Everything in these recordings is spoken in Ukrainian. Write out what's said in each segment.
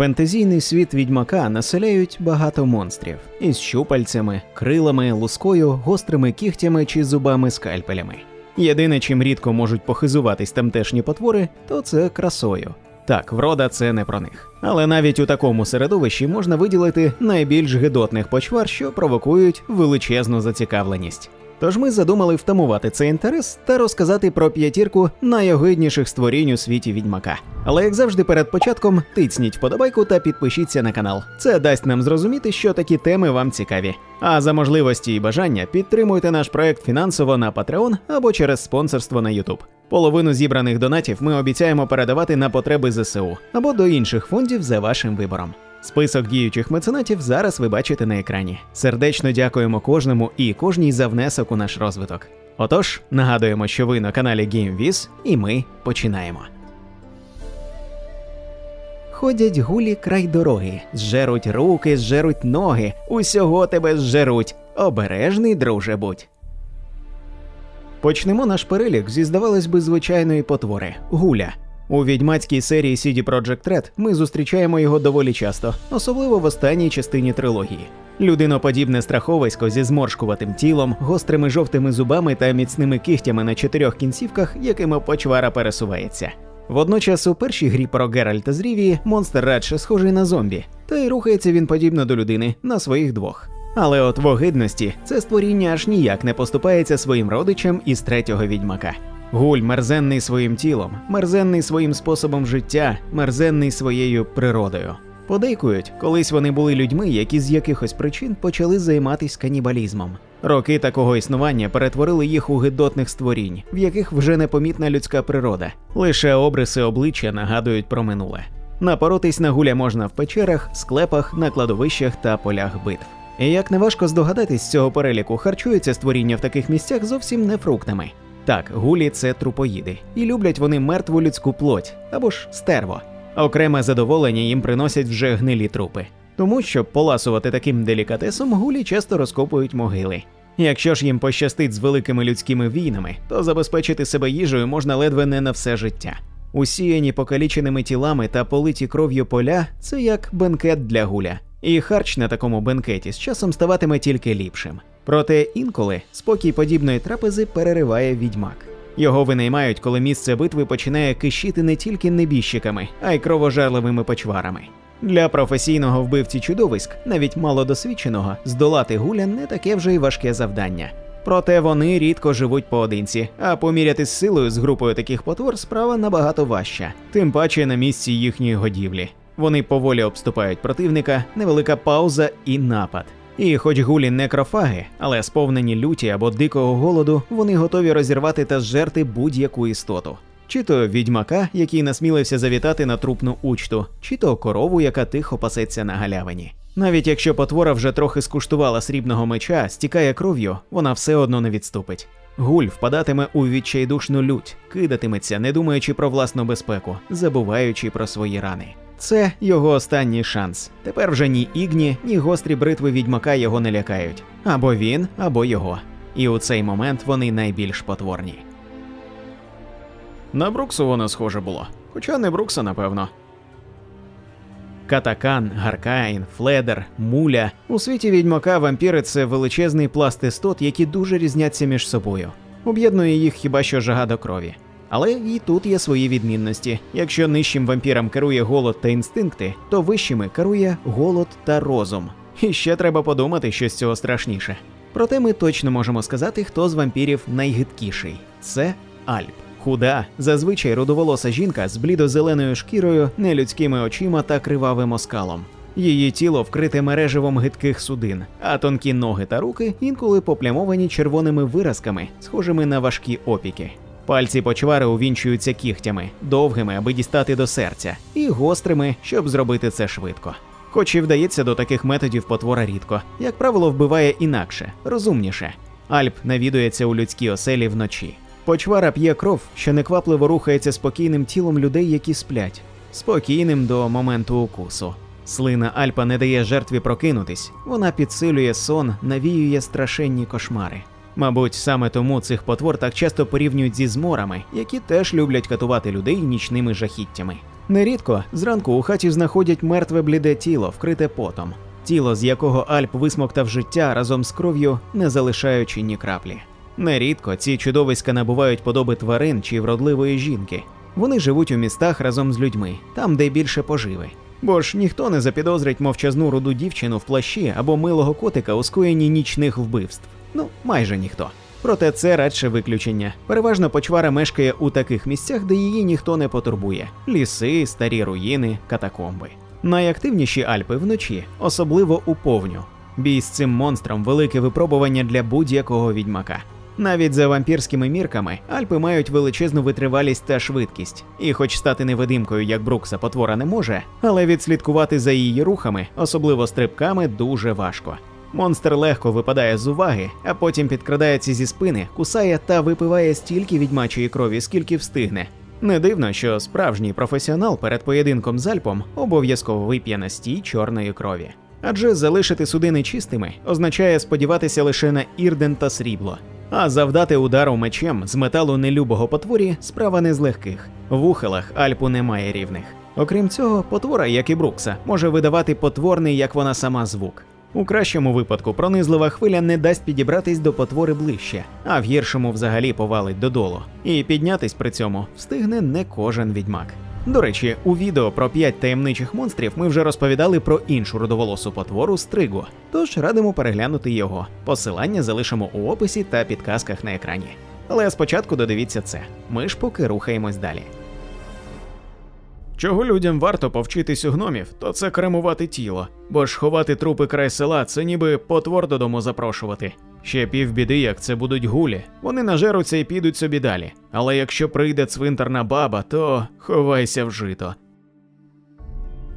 Фентезійний світ відьмака населяють багато монстрів із щупальцями, крилами, лускою, гострими кігтями чи зубами скальпелями. Єдине, чим рідко можуть похизуватись тамтешні потвори, то це красою. Так, врода це не про них. Але навіть у такому середовищі можна виділити найбільш гидотних почвар, що провокують величезну зацікавленість. Тож ми задумали втамувати цей інтерес та розказати про п'ятірку найогидніших створінь у світі відьмака. Але як завжди, перед початком тицніть вподобайку та підпишіться на канал. Це дасть нам зрозуміти, що такі теми вам цікаві. А за можливості і бажання підтримуйте наш проект фінансово на Patreon або через спонсорство на YouTube. Половину зібраних донатів ми обіцяємо передавати на потреби ЗСУ або до інших фондів за вашим вибором. Список діючих меценатів зараз ви бачите на екрані. Сердечно дякуємо кожному і кожній за внесок у наш розвиток. Отож, нагадуємо, що ви на каналі GameViz, і ми починаємо. Ходять гулі край дороги, зжеруть руки, зжеруть ноги, усього тебе зжеруть. Обережний, друже, будь. Почнемо наш перелік зі, здавалось би, звичайної потвори гуля. У відьмацькій серії CD Projekt Red ми зустрічаємо його доволі часто, особливо в останній частині трилогії. Людиноподібне страховисько зі зморшкуватим тілом, гострими жовтими зубами та міцними кігтями на чотирьох кінцівках, якими почвара пересувається. Водночас у першій грі про Геральта з Рівії монстр радше схожий на зомбі, та й рухається він подібно до людини на своїх двох. Але от в огидності це створіння аж ніяк не поступається своїм родичам із третього відьмака. Гуль мерзенний своїм тілом, мерзенний своїм способом життя, мерзенний своєю природою. Подейкують, колись вони були людьми, які з якихось причин почали займатися канібалізмом. Роки такого існування перетворили їх у гидотних створінь, в яких вже непомітна людська природа. Лише обриси обличчя нагадують про минуле. Напоротись на гуля можна в печерах, склепах, на кладовищах та полях битв. І як неважко здогадатись з цього переліку, харчуються створіння в таких місцях зовсім не фруктами. Так, гулі це трупоїди, і люблять вони мертву людську плоть або ж стерво. Окреме задоволення їм приносять вже гнилі трупи. Тому, щоб поласувати таким делікатесом, гулі часто розкопують могили. Якщо ж їм пощастить з великими людськими війнами, то забезпечити себе їжею можна ледве не на все життя. Усіяні покаліченими тілами та политі кров'ю поля це як бенкет для гуля. І харч на такому бенкеті з часом ставатиме тільки ліпшим. Проте інколи спокій подібної трапези перериває відьмак. Його винаймають, коли місце битви починає кишіти не тільки небіжчиками, а й кровожерливими почварами. Для професійного вбивці чудовиськ, навіть малодосвідченого, здолати гуля не таке вже й важке завдання. Проте вони рідко живуть поодинці, а поміряти з силою з групою таких потвор справа набагато важча, тим паче на місці їхньої годівлі. Вони поволі обступають противника, невелика пауза і напад. І хоч гулі некрофаги, але сповнені люті або дикого голоду, вони готові розірвати та зжерти будь-яку істоту. Чи то відьмака, який насмілився завітати на трупну учту, чи то корову, яка тихо пасеться на галявині. Навіть якщо потвора вже трохи скуштувала срібного меча, стікає кров'ю, вона все одно не відступить. Гуль впадатиме у відчайдушну лють, кидатиметься, не думаючи про власну безпеку, забуваючи про свої рани. Це його останній шанс. Тепер вже ні ігні, ні гострі бритви відьмака його не лякають. Або він, або його. І у цей момент вони найбільш потворні. На Бруксу воно схоже було. Хоча не Брукса, напевно. Катакан, Гаркаїн, Фледер, Муля. У світі відьмака вампіри це величезний пласт істот, які дуже різняться між собою. Об'єднує їх хіба що жага до крові. Але і тут є свої відмінності. Якщо нижчим вампірам керує голод та інстинкти, то вищими керує голод та розум. І ще треба подумати, що з цього страшніше. Проте ми точно можемо сказати, хто з вампірів найгидкіший це Альп. Худа, зазвичай рудоволоса жінка з блідо-зеленою шкірою, нелюдськими очима та кривавим оскалом. Її тіло вкрите мереживом гидких судин, а тонкі ноги та руки інколи поплямовані червоними виразками, схожими на важкі опіки. Пальці почвари увінчуються кігтями, довгими, аби дістати до серця, і гострими, щоб зробити це швидко. Хоч і вдається до таких методів потвора рідко, як правило, вбиває інакше, розумніше. Альп навідується у людській оселі вночі. Почвара п'є кров, що неквапливо рухається спокійним тілом людей, які сплять, спокійним до моменту укусу. Слина Альпа не дає жертві прокинутись, вона підсилює сон, навіює страшенні кошмари. Мабуть, саме тому цих потвор так часто порівнюють зі зморами, які теж люблять катувати людей нічними жахіттями. Нерідко зранку у хаті знаходять мертве бліде тіло, вкрите потом, тіло, з якого Альп висмоктав життя разом з кров'ю, не залишаючи ні краплі. Нерідко ці чудовиська набувають подоби тварин чи вродливої жінки. Вони живуть у містах разом з людьми, там, де більше поживи. Бо ж ніхто не запідозрить мовчазну руду дівчину в плащі або милого котика у скоєнні нічних вбивств. Ну, майже ніхто. Проте це радше виключення. Переважно почвара мешкає у таких місцях, де її ніхто не потурбує: ліси, старі руїни, катакомби. Найактивніші Альпи вночі, особливо у повню. Бій з цим монстром велике випробування для будь-якого відьмака. Навіть за вампірськими мірками Альпи мають величезну витривалість та швидкість, і хоч стати невидимкою, як Брукса потвора не може, але відслідкувати за її рухами, особливо стрибками, дуже важко. Монстр легко випадає з уваги, а потім підкрадається зі спини, кусає та випиває стільки відьмачої крові, скільки встигне. Не дивно, що справжній професіонал перед поєдинком з Альпом обов'язково вип'є настій чорної крові. Адже залишити судини чистими означає сподіватися лише на ірден та срібло. А завдати удару мечем з металу нелюбого потворі справа не з легких. В ухилах Альпу немає рівних. Окрім цього, потвора, як і Брукса, може видавати потворний, як вона сама звук. У кращому випадку пронизлива хвиля не дасть підібратись до потвори ближче, а в гіршому взагалі повалить додолу. І піднятись при цьому встигне не кожен відьмак. До речі, у відео про п'ять таємничих монстрів ми вже розповідали про іншу родоволосу потвору Стриго, тож радимо переглянути його. Посилання залишимо у описі та підказках на екрані. Але спочатку додивіться це. Ми ж поки рухаємось далі. Чого людям варто повчитись у гномів, то це кремувати тіло, бо ж ховати трупи край села це ніби потвор додому запрошувати. Ще півбіди, як це будуть гулі, вони нажеруться і підуть собі далі. Але якщо прийде цвинтарна баба, то ховайся в жито.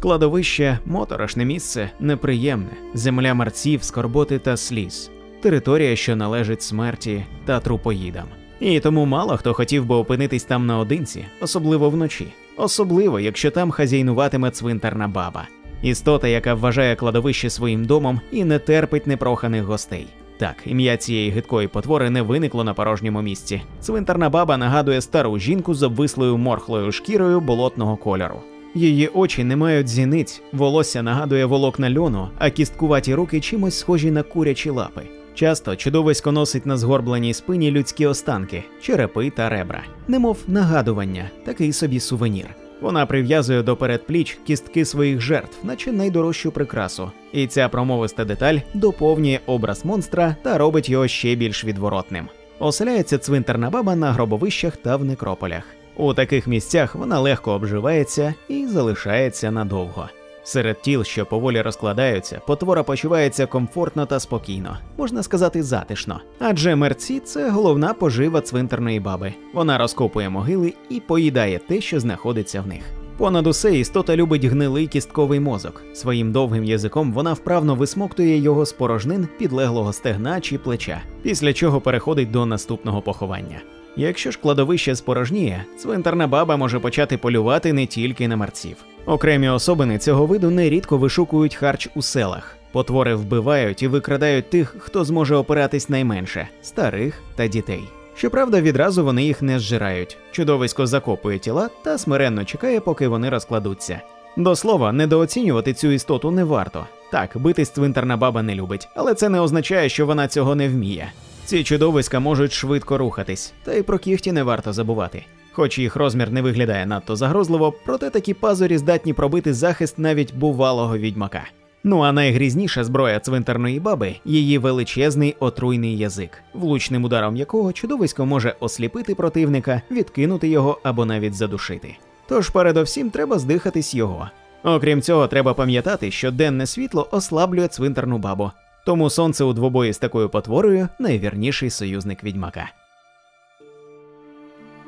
Кладовище моторошне місце неприємне, земля марців, скорботи та сліз, територія, що належить смерті та трупоїдам. І тому мало хто хотів би опинитись там наодинці, особливо вночі, особливо якщо там хазяйнуватиме цвинтарна баба, істота, яка вважає кладовище своїм домом і не терпить непроханих гостей. Так, ім'я цієї гидкої потвори не виникло на порожньому місці. Цвинтарна баба нагадує стару жінку з обвислою морхлою шкірою болотного кольору. Її очі не мають зіниць, волосся нагадує волокна льону, а кісткуваті руки чимось схожі на курячі лапи. Часто чудовисько носить на згорбленій спині людські останки, черепи та ребра, немов нагадування, такий собі сувенір. Вона прив'язує до передпліч кістки своїх жертв, наче найдорожчу прикрасу. І ця промовиста деталь доповнює образ монстра та робить його ще більш відворотним. Оселяється цвинтарна баба на гробовищах та в некрополях. У таких місцях вона легко обживається і залишається надовго. Серед тіл, що поволі розкладаються, потвора почувається комфортно та спокійно, можна сказати, затишно. Адже мерці це головна пожива цвинтарної баби. Вона розкопує могили і поїдає те, що знаходиться в них. Понад усе істота любить гнилий кістковий мозок. Своїм довгим язиком вона вправно висмоктує його з порожнин підлеглого стегна чи плеча, після чого переходить до наступного поховання. Якщо ж кладовище спорожніє, цвинтарна баба може почати полювати не тільки на мерців. Окремі особини цього виду нерідко вишукують харч у селах. Потвори вбивають і викрадають тих, хто зможе опиратись найменше старих та дітей. Щоправда, відразу вони їх не зжирають. Чудовисько закопує тіла та смиренно чекає, поки вони розкладуться. До слова, недооцінювати цю істоту не варто. Так, битись цвинтарна баба не любить, але це не означає, що вона цього не вміє. Ці чудовиська можуть швидко рухатись, та й про кіхті не варто забувати. Хоч їх розмір не виглядає надто загрозливо, проте такі пазурі здатні пробити захист навіть бувалого відьмака. Ну а найгрізніша зброя цвинтарної баби її величезний отруйний язик, влучним ударом якого чудовисько може осліпити противника, відкинути його або навіть задушити. Тож передовсім треба здихатись його. Окрім цього, треба пам'ятати, що денне світло ослаблює цвинтарну бабу, тому сонце у двобої з такою потворою найвірніший союзник відьмака.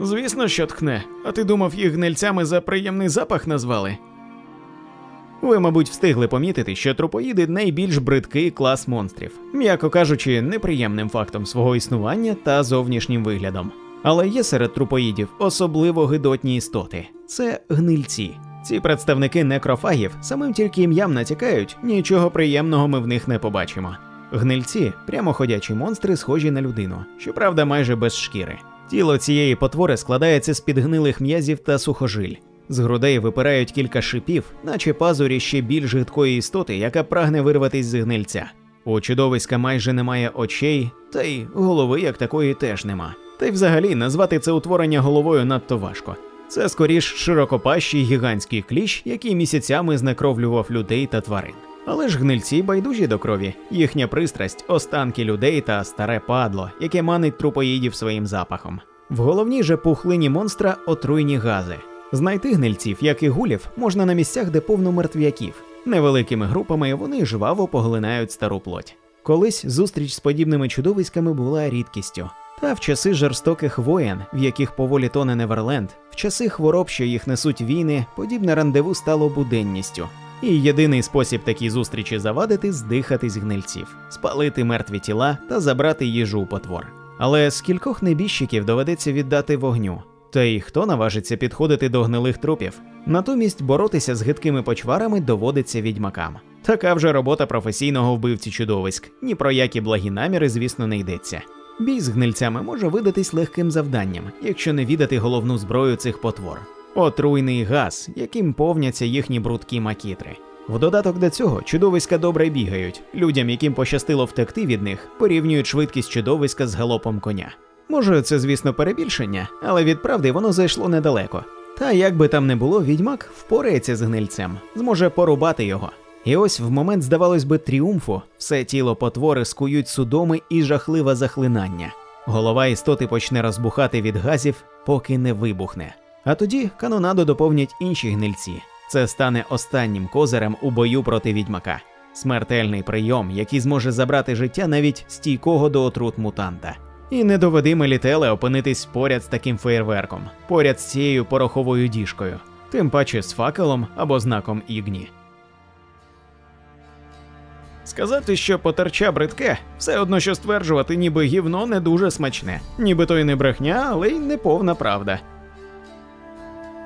Звісно, що тхне. А ти думав, їх гнильцями за приємний запах назвали? Ви, мабуть, встигли помітити, що трупоїди найбільш бридкий клас монстрів, м'яко кажучи, неприємним фактом свого існування та зовнішнім виглядом. Але є серед трупоїдів особливо гидотні істоти це гнильці. Ці представники некрофагів самим тільки ім'ям натякають, нічого приємного ми в них не побачимо. Гнильці прямоходячі монстри, схожі на людину, щоправда, майже без шкіри. Тіло цієї потвори складається з підгнилих м'язів та сухожиль. З грудей випирають кілька шипів, наче пазурі ще більш гидкої істоти, яка прагне вирватись з гнильця. У чудовиська майже немає очей, та й голови як такої теж нема. Та й взагалі назвати це утворення головою надто важко. Це скоріш широкопащий гігантський кліщ, який місяцями знекровлював людей та тварин. Але ж гнильці байдужі до крові, їхня пристрасть останки людей та старе падло, яке манить трупоїдів своїм запахом. В головній же пухлині монстра отруйні гази. Знайти гнильців, як і гулів, можна на місцях, де повно мертвяків. Невеликими групами вони жваво поглинають стару плоть. Колись зустріч з подібними чудовиськами була рідкістю. Та в часи жорстоких воєн, в яких поволі тоне Неверленд, в часи хвороб, що їх несуть війни, подібне рандеву стало буденністю. І єдиний спосіб такій зустрічі завадити здихатись гнильців, спалити мертві тіла та забрати їжу у потвор. Але скількох небіжчиків доведеться віддати вогню. Та й хто наважиться підходити до гнилих трупів? Натомість боротися з гидкими почварами доводиться відьмакам. Така вже робота професійного вбивці чудовиськ. Ні про які благі наміри, звісно, не йдеться. Бій з гнильцями може видатись легким завданням, якщо не віддати головну зброю цих потвор. Отруйний газ, яким повняться їхні брудкі макітри. В додаток до цього чудовиська добре бігають. Людям, яким пощастило втекти від них, порівнюють швидкість чудовиська з галопом коня. Може, це, звісно, перебільшення, але від правди воно зайшло недалеко. Та як би там не було, відьмак впорається з гнильцем, зможе порубати його. І ось в момент, здавалось би, тріумфу, все тіло потвори скують судоми і жахливе захлинання. Голова істоти почне розбухати від газів, поки не вибухне. А тоді канонаду доповнять інші гнильці. Це стане останнім козирем у бою проти відьмака. Смертельний прийом, який зможе забрати життя навіть стійкого до отрут мутанта. І не доведи Мелітеле опинитись поряд з таким феєрверком, поряд з цією пороховою діжкою, тим паче з факелом або знаком Ігні. Сказати, що потерча бридке, все одно що стверджувати, ніби гівно не дуже смачне, ніби то й не брехня, але й не повна правда.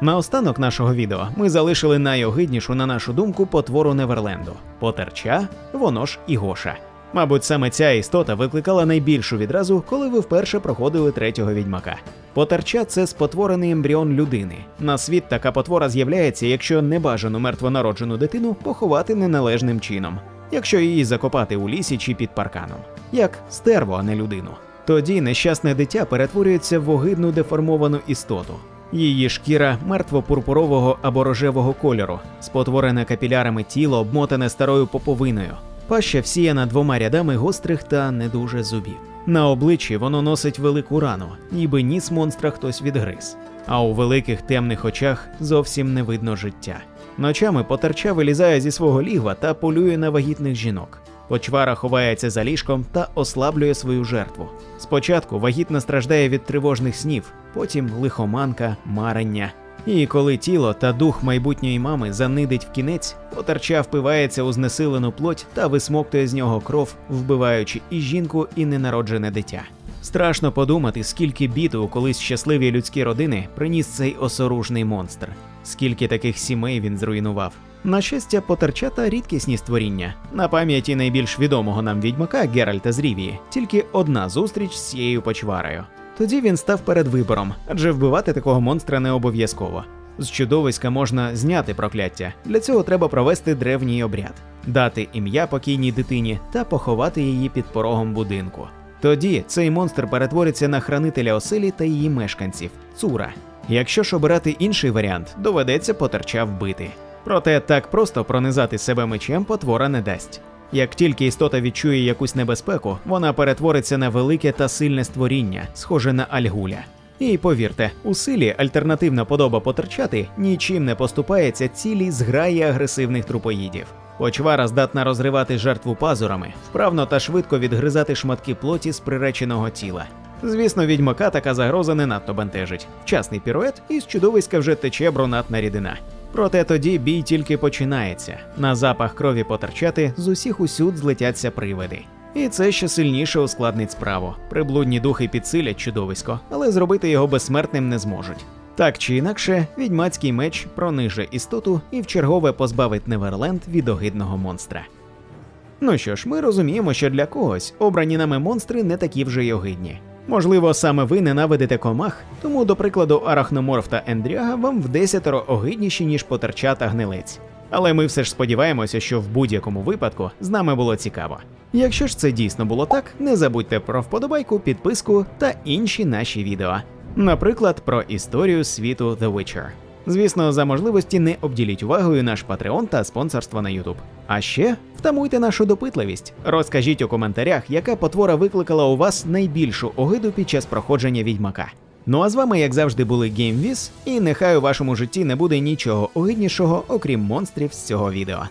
На останок нашого відео ми залишили найогиднішу, на нашу думку, потвору Неверленду потерча, воно ж і Гоша. Мабуть, саме ця істота викликала найбільшу відразу, коли ви вперше проходили третього відьмака. Потерча це спотворений ембріон людини. На світ така потвора з'являється, якщо небажану мертвонароджену дитину поховати неналежним чином, якщо її закопати у лісі чи під парканом, як стерво, а не людину. Тоді нещасне дитя перетворюється в огидну деформовану істоту. Її шкіра мертво-пурпурового або рожевого кольору, спотворене капілярами тіло, обмотане старою поповиною. Паща всіяна двома рядами гострих та не дуже зубів. На обличчі воно носить велику рану, ніби ніс монстра хтось відгриз. А у великих темних очах зовсім не видно життя. Ночами потерча вилізає зі свого лігва та полює на вагітних жінок. Почвара ховається за ліжком та ослаблює свою жертву. Спочатку вагітна страждає від тривожних снів, потім лихоманка, марення. І коли тіло та дух майбутньої мами занидить в кінець, потерча впивається у знесилену плоть та висмоктує з нього кров, вбиваючи і жінку, і ненароджене дитя. Страшно подумати, скільки бід у колись щасливі людські родини приніс цей осоружний монстр, скільки таких сімей він зруйнував. На щастя, потерчата рідкісні створіння. На пам'яті найбільш відомого нам відьмака Геральта з Рівії тільки одна зустріч з цією почварою. Тоді він став перед вибором, адже вбивати такого монстра не обов'язково. З чудовиська можна зняти прокляття. Для цього треба провести древній обряд, дати ім'я покійній дитині та поховати її під порогом будинку. Тоді цей монстр перетвориться на хранителя оселі та її мешканців цура. Якщо ж обирати інший варіант, доведеться потерча вбити. Проте так просто пронизати себе мечем потвора не дасть. Як тільки істота відчує якусь небезпеку, вона перетвориться на велике та сильне створіння, схоже на альгуля. І повірте, у силі альтернативна подоба потерчати нічим не поступається цілій зграї агресивних трупоїдів. Почвара здатна розривати жертву пазурами, вправно та швидко відгризати шматки плоті з приреченого тіла. Звісно, відьмака така загроза не надто бентежить. Вчасний пірует і з чудовиська вже тече бронатна рідина. Проте тоді бій тільки починається. На запах крові потерчати з усіх усюд злетяться привиди. І це ще сильніше ускладнить справу. Приблудні духи підсилять чудовисько, але зробити його безсмертним не зможуть. Так чи інакше, відьмацький меч прониже істоту і вчергове позбавить Неверленд від огидного монстра. Ну що ж, ми розуміємо, що для когось обрані нами монстри не такі вже й огидні. Можливо, саме ви ненавидите комах, тому, до прикладу, арахноморф та ендріага вам в десятеро огидніші, ніж потерча та гнилець. Але ми все ж сподіваємося, що в будь-якому випадку з нами було цікаво. Якщо ж це дійсно було так, не забудьте про вподобайку, підписку та інші наші відео. Наприклад, про історію світу The Witcher. Звісно, за можливості не обділіть увагою наш Патреон та спонсорство на YouTube. А ще втамуйте нашу допитливість. Розкажіть у коментарях, яка потвора викликала у вас найбільшу огиду під час проходження відьмака. Ну а з вами, як завжди, були GameViz, і нехай у вашому житті не буде нічого огиднішого, окрім монстрів з цього відео.